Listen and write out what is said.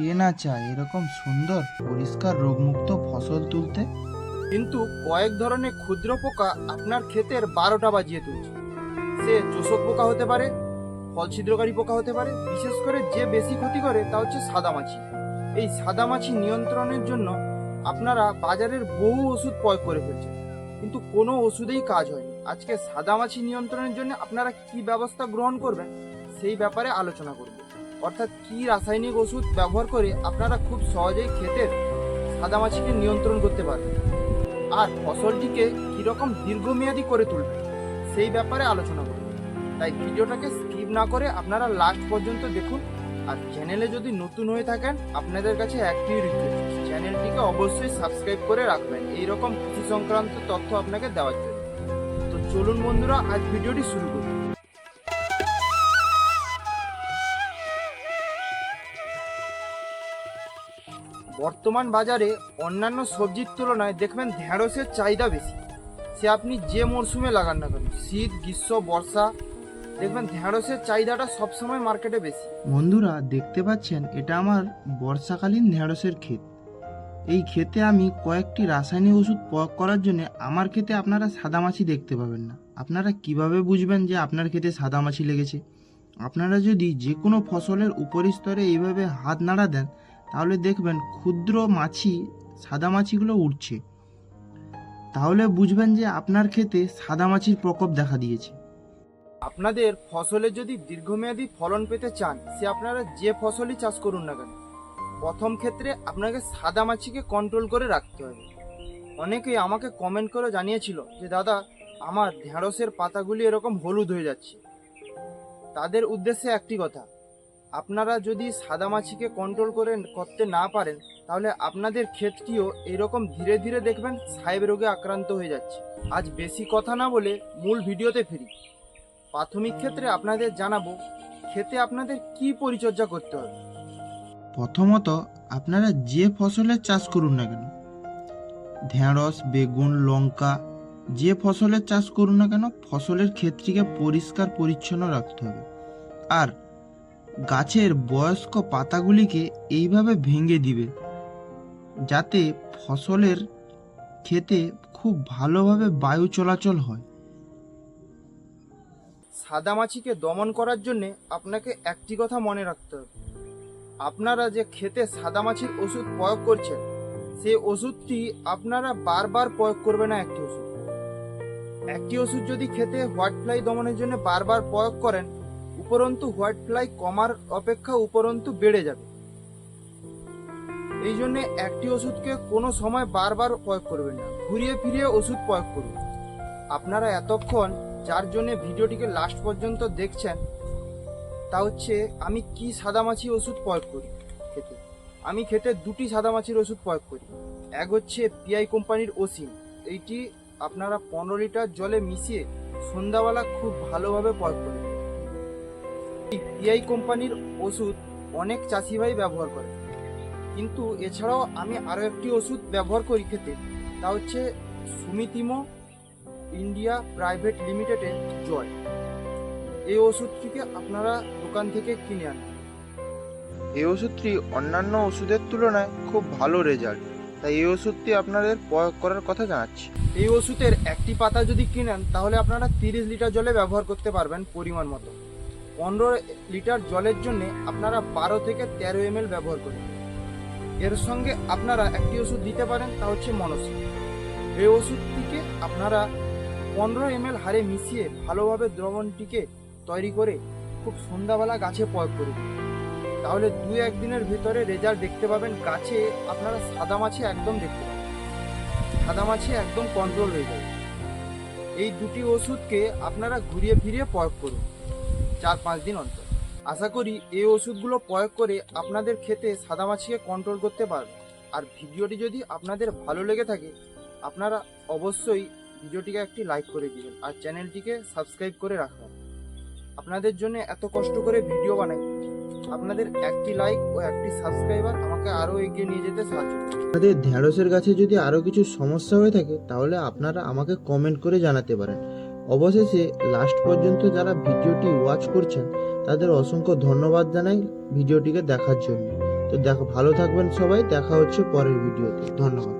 কে না চায় এরকম সুন্দর, পরিষ্কার রোগমুক্ত ফসল তুলতে? কিন্তু কয়েক ধরনের ক্ষুদ্র পোকা আপনার ক্ষেতের বারোটা বাজিয়ে তুলছে। সে চোষক পোকা হতে পারে ফল ছিদ্রকারী পোকা হতে পারে, বিশেষ করে যে বেশি ক্ষতি করে তা হচ্ছে সাদামাছি। এই সাদামাছি নিয়ন্ত্রণের জন্য আপনারা বাজারের বহু ওষুধ প্রয়োগ করে ফেলছেন। কিন্তু কোনো ওষুধেই কাজ হয়নি। আজকে সাদামাছি নিয়ন্ত্রণের জন্য আপনারা কি ব্যবস্থা গ্রহণ করবেন, সেই ব্যাপারে আলোচনা করব। অর্থাৎ কি রাসায়নিক ওষুধ ব্যবহার করে আপনারা খুব সহজেই ক্ষেতের সাদামাছিকে নিয়ন্ত্রণ করতে পারবেন? আর ফসলটিকে কীরকম দীর্ঘমেয়াদী করে তুলবে সেই ব্যাপারে আলোচনা করব। তাই ভিডিওটাকে স্কিপ না করে আপনারা লাস্ট পর্যন্ত দেখুন। আর চ্যানেলে যদি নতুন হয়ে থাকেন, আপনাদের কাছে একটি রিকোয়েস্ট চ্যানেলটিকে অবশ্যই সাবস্ক্রাইব করে রাখবেন। এইরকম কৃষি সংক্রান্ত তথ্য আপনাকে দেওয়ার জন্য। তো চলুন বন্ধুরা, আজ ভিডিওটি শুরু করুন বর্তমান বাজারে অন্যান্য সবজির তুলনায় দেখবেন ঢেঁড়সের চাহিদা বেশি। সে আপনি যে মরশুমে লাগান না কেন, শীত, গ্রীষ্ম, বর্ষা, দেখবেন ঢেঁড়সের চাহিদাটা সবসময় মার্কেটে বেশি। বন্ধুরা, দেখতে পাচ্ছেন, এটা আমার বর্ষাকালীন ঢেঁড়সের ক্ষেত। এই ক্ষেতে আমি কয়েকটি রাসায়নিক ওষুধ প্রয়োগ করার জন্য আমার ক্ষেতে আপনারা সাদামাছি দেখতে পাবেন না। আপনারা কীভাবে বুঝবেন যে আপনার ক্ষেতে সাদামাছি লেগেছে? আপনারা যদি যে কোনো ফসলের উপরিস্তরে এইভাবে হাত নাড়া দেন তাহলে দেখবেন ক্ষুদ্র মাছি, সাদা মাছিগুলো উঠছে তাহলে বুঝবেন যে আপনার ক্ষেতে সাদা মাছির প্রকোপ দেখা দিয়েছে। আপনাদের ফসলে যদি দীর্ঘমেয়াদী ফলন পেতে চান, সে আপনারা যে ফসলই চাষ করুন না কেন, প্রথম ক্ষেত্রে আপনাকে সাদা মাছিকে কন্ট্রোল করে রাখতে হবে। অনেকেই আমাকে কমেন্ট করে জানিয়েছিল যে, দাদা, আমার ঢেঁড়সের পাতাগুলি এরকম হলুদ হয়ে যাচ্ছে। তাদের উদ্দেশ্যে একটি কথা আপনারা যদি সাদা মাছিকে কন্ট্রোল করে করতে না পারেন, তাহলে আপনাদের ক্ষেতটিও এরকম ধীরে ধীরে দেখবেন সাহেব রোগে আক্রান্ত হয়ে যাচ্ছে। আজ বেশি কথা না বলে মূল ভিডিওতে ফিরি। প্রাথমিক ক্ষেত্রে আপনাদের জানাব ক্ষেতে আপনাদের কি পরিচর্যা করতে হবে? প্রথমত, আপনারা যে ফসলের চাষ করুন না কেন, ঢেঁড়স, বেগুন, লঙ্কা, যে ফসলের চাষ করুন না কেন, ফসলের ক্ষেত্রটিকে পরিষ্কার পরিচ্ছন্ন রাখতে হবে। আর গাছের বয়স্ক পাতাগুলিকে এইভাবে ভেঙে দিবে, যাতে ফসলের ক্ষেতে খুব ভালোভাবে বায়ু চলাচল হয়। সাদামাছিকে দমন করার জন্য আপনাকে একটি কথা মনে রাখতে হবে। আপনারা যে ক্ষেতে সাদামাছির ওষুধ প্রয়োগ করছেন, সেই ওষুধটি আপনারা বারবার প্রয়োগ করবে না একটি ওষুধ। একটি ওষুধ যদি খেতে হোয়াইট ফ্লাই দমনের জন্য বারবার প্রয়োগ করেন উপরন্তু হোয়াইট ফ্লাই কমার অপেক্ষা উপরন্তু বেড়ে যাবে। এই জন্য একটি ওষুধকে কোনো সময় বারবার প্রয়োগ করবেন না। ঘুরিয়ে ফিরিয়ে ওষুধ প্রয়োগ করুন। আপনারা এতক্ষণ যার জন্য ভিডিওটিকে লাস্ট পর্যন্ত দেখছেন, তা হচ্ছে আমি কি সাদামাছি ওষুধ প্রয়োগ করি খেতে? আমি খেতে দুটি সাদামাছির ওষুধ প্রয়োগ করি। এক হচ্ছে পিআই কোম্পানির ওসিন এইটি আপনারা পনেরো লিটার জলে মিশিয়ে সন্ধ্যাবেলা খুব ভালোভাবে প্রয়োগ করেন এই পিআই কোম্পানির ওষুধ অনেক চাষি ভাই ব্যবহার করে। কিন্তু এছাড়াও আমি আরও একটি ওষুধ ব্যবহার করি খেতে তা হচ্ছে সুমিতিমো ইন্ডিয়া প্রাইভেট লিমিটেডের জয় এই ওষুধটিকে আপনারা দোকান থেকে কিনে আনবেন এই ওষুধটি অন্যান্য ওষুধের তুলনায় খুব ভালো রেজাল্ট তাই এই ওষুধটি আপনাদের প্রয়োগ করার কথা জানাচ্ছি। এই ওষুধের একটি পাতা যদি কিনেন তাহলে আপনারা তিরিশ লিটার জলে ব্যবহার করতে পারবেন পরিমাণ মতো। পনেরো লিটার জলের জন্য আপনারা বারো থেকে তেরো এম ব্যবহার করবেন এর সঙ্গে আপনারা একটি ওষুধ দিতে পারেন, তা হচ্ছে মনসা। এই ওষুধটিকে আপনারা পনেরো এম হারে মিশিয়ে ভালোভাবে দ্রবণটিকে তৈরি করে খুব সন্ধ্যাবেলা গাছে প্রয়োগ করুন। তাহলে দু একদিনের ভিতরে রেজাল্ট দেখতে পাবেন, গাছে আপনারা সাদা মাছি একদম দেখতে পাবেন। সাদা মাছি একদম কন্ট্রোল হয়ে যাবে। এই দুটি ওষুধকে আপনারা ঘুরিয়ে ফিরিয়ে প্রয়োগ করুন। চার পাঁচ দিন অন্তর। আশা করি এই ওষুধগুলো প্রয়োগ করে আপনাদের খেতে সাদা মাছিকে কন্ট্রোল করতে পারবেন আর ভিডিওটি যদি আপনাদের ভালো লেগে থাকে, আপনারা অবশ্যই ভিডিওটিকে একটি লাইক করে দিবেন আর চ্যানেলটিকে সাবস্ক্রাইব করে রাখবেন। আপনাদের জন্য এত কষ্ট করে ভিডিও বানাই। আপনাদের একটি লাইক ও একটি সাবস্ক্রাইবার আমাকে আরও এগিয়ে নিয়ে যেতে সাহায্য আপনাদের ঢ্যাঁড়সের গাছে যদি আরও কিছু সমস্যা হয়ে থাকে, তাহলে আপনারা আমাকে কমেন্ট করে জানাতে পারেন। অবশেষে লাস্ট পর্যন্ত যারা ভিডিওটি ওয়াচ করছেন, তাদের অসংখ্য ধন্যবাদ জানাই ভিডিওটিকে দেখার জন্য। তো দেখো, ভালো থাকবেন সবাই, দেখা হচ্ছে পরের ভিডিওতে। ধন্যবাদ।